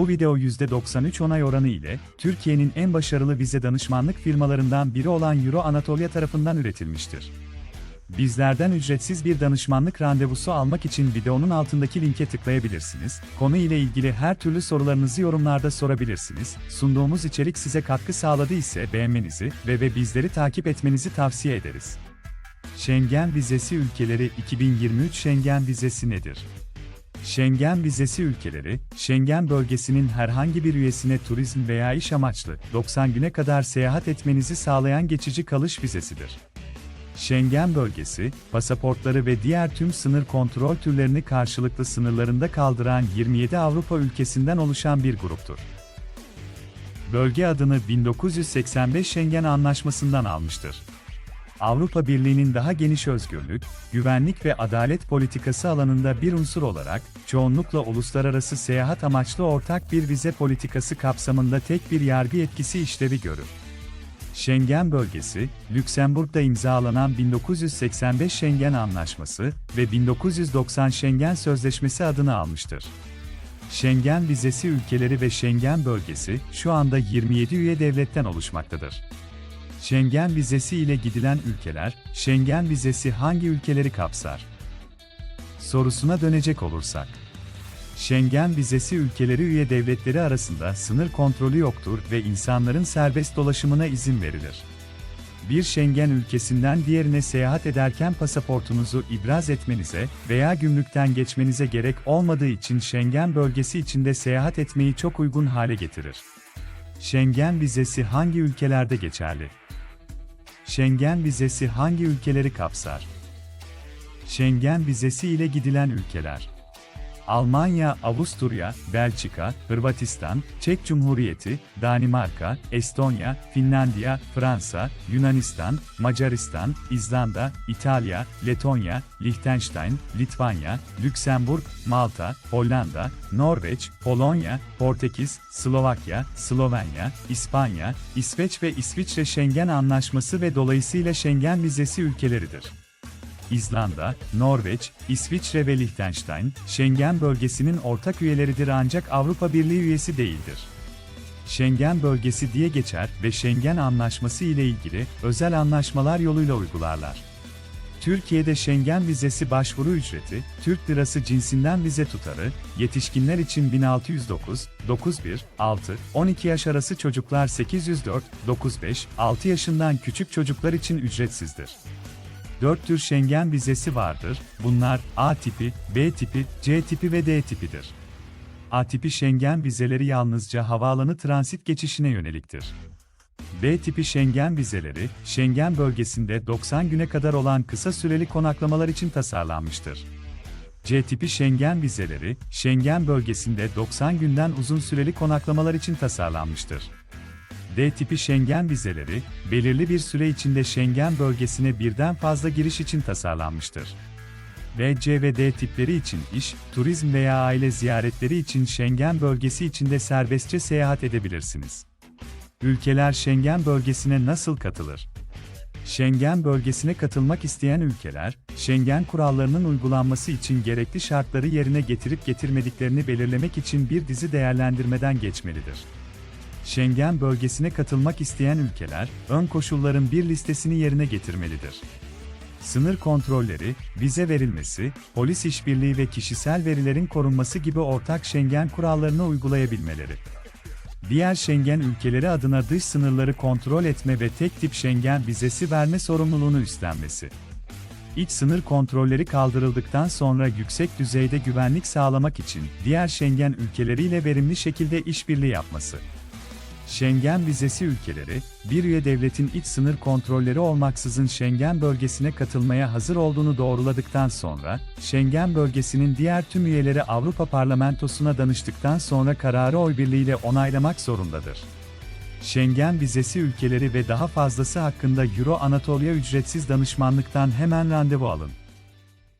Bu video %93 onay oranı ile Türkiye'nin en başarılı vize danışmanlık firmalarından biri olan Euro Anatolia tarafından üretilmiştir. Bizlerden ücretsiz bir danışmanlık randevusu almak için videonun altındaki linke tıklayabilirsiniz. Konu ile ilgili her türlü sorularınızı yorumlarda sorabilirsiniz. Sunduğumuz içerik size katkı sağladı ise beğenmenizi ve ve bizleri takip etmenizi tavsiye ederiz. Schengen vizesi ülkeleri 2023 Schengen vizesi nedir? Schengen vizesi ülkeleri, Schengen bölgesinin herhangi bir üyesine turizm veya iş amaçlı 90 güne kadar seyahat etmenizi sağlayan geçici kalış vizesidir. Schengen bölgesi, pasaportları ve diğer tüm sınır kontrol türlerini karşılıklı sınırlarında kaldıran 27 Avrupa ülkesinden oluşan bir gruptur. Bölge adını 1985 Schengen Anlaşması'ndan almıştır. Avrupa Birliği'nin daha geniş özgürlük, güvenlik ve adalet politikası alanında bir unsur olarak, çoğunlukla uluslararası seyahat amaçlı ortak bir vize politikası kapsamında tek bir yargı yetkisi işlevi görür. Schengen bölgesi, Lüksemburg'da imzalanan 1985 Schengen Anlaşması ve 1990 Schengen Sözleşmesi adını almıştır. Schengen vizesi ülkeleri ve Schengen bölgesi şu anda 27 üye devletten oluşmaktadır. Schengen vizesi ile gidilen ülkeler, Schengen vizesi hangi ülkeleri kapsar? Sorusuna dönecek olursak. Schengen vizesi ülkeleri üye devletleri arasında sınır kontrolü yoktur ve insanların serbest dolaşımına izin verilir. Bir Schengen ülkesinden diğerine seyahat ederken pasaportunuzu ibraz etmenize veya gümrükten geçmenize gerek olmadığı için Schengen bölgesi içinde seyahat etmeyi çok uygun hale getirir. Schengen vizesi hangi ülkelerde geçerli? Schengen vizesi hangi ülkeleri kapsar? Schengen vizesi ile gidilen ülkeler. Almanya, Avusturya, Belçika, Hırvatistan, Çek Cumhuriyeti, Danimarka, Estonya, Finlandiya, Fransa, Yunanistan, Macaristan, İzlanda, İtalya, Letonya, Liechtenstein, Litvanya, Lüksemburg, Malta, Hollanda, Norveç, Polonya, Portekiz, Slovakya, Slovenya, İspanya, İsveç ve İsviçre Schengen Anlaşması ve dolayısıyla Schengen vizesi ülkeleridir. İzlanda, Norveç, İsviçre ve Liechtenstein, Schengen bölgesinin ortak üyeleridir ancak Avrupa Birliği üyesi değildir. Schengen bölgesi diye geçer ve Schengen Anlaşması ile ilgili özel anlaşmalar yoluyla uygularlar. Türkiye'de Schengen vizesi başvuru ücreti, Türk lirası cinsinden vize tutarı, yetişkinler için 1609, 91, 6, 12 yaş arası çocuklar 804, 95, 6 yaşından küçük çocuklar için ücretsizdir. 4 tür Schengen vizesi vardır. Bunlar A tipi, B tipi, C tipi ve D tipidir. A tipi Schengen vizeleri yalnızca havaalanı transit geçişine yöneliktir. B tipi Schengen vizeleri, Schengen bölgesinde 90 güne kadar olan kısa süreli konaklamalar için tasarlanmıştır. C tipi Schengen vizeleri, Schengen bölgesinde 90 günden uzun süreli konaklamalar için tasarlanmıştır. D tipi Schengen vizeleri, belirli bir süre içinde Schengen bölgesine birden fazla giriş için tasarlanmıştır. B, C ve D tipleri için iş, turizm veya aile ziyaretleri için Schengen bölgesi içinde serbestçe seyahat edebilirsiniz. Ülkeler Schengen bölgesine nasıl katılır? Schengen bölgesine katılmak isteyen ülkeler, Schengen kurallarının uygulanması için gerekli şartları yerine getirip getirmediklerini belirlemek için bir dizi değerlendirmeden geçmelidir. Schengen bölgesine katılmak isteyen ülkeler, ön koşulların bir listesini yerine getirmelidir. Sınır kontrolleri, vize verilmesi, polis işbirliği ve kişisel verilerin korunması gibi ortak Schengen kurallarını uygulayabilmeleri. Diğer Schengen ülkeleri adına dış sınırları kontrol etme ve tek tip Schengen vizesi verme sorumluluğunu üstlenmesi. İç sınır kontrolleri kaldırıldıktan sonra yüksek düzeyde güvenlik sağlamak için diğer Schengen ülkeleriyle verimli şekilde işbirliği yapması. Schengen vizesi ülkeleri, bir üye devletin iç sınır kontrolleri olmaksızın Schengen bölgesine katılmaya hazır olduğunu doğruladıktan sonra, Schengen bölgesinin diğer tüm üyeleri Avrupa Parlamentosu'na danıştıktan sonra kararı oy birliğiyle onaylamak zorundadır. Schengen vizesi ülkeleri ve daha fazlası hakkında Euro Anatolia ücretsiz danışmanlıktan hemen randevu alın.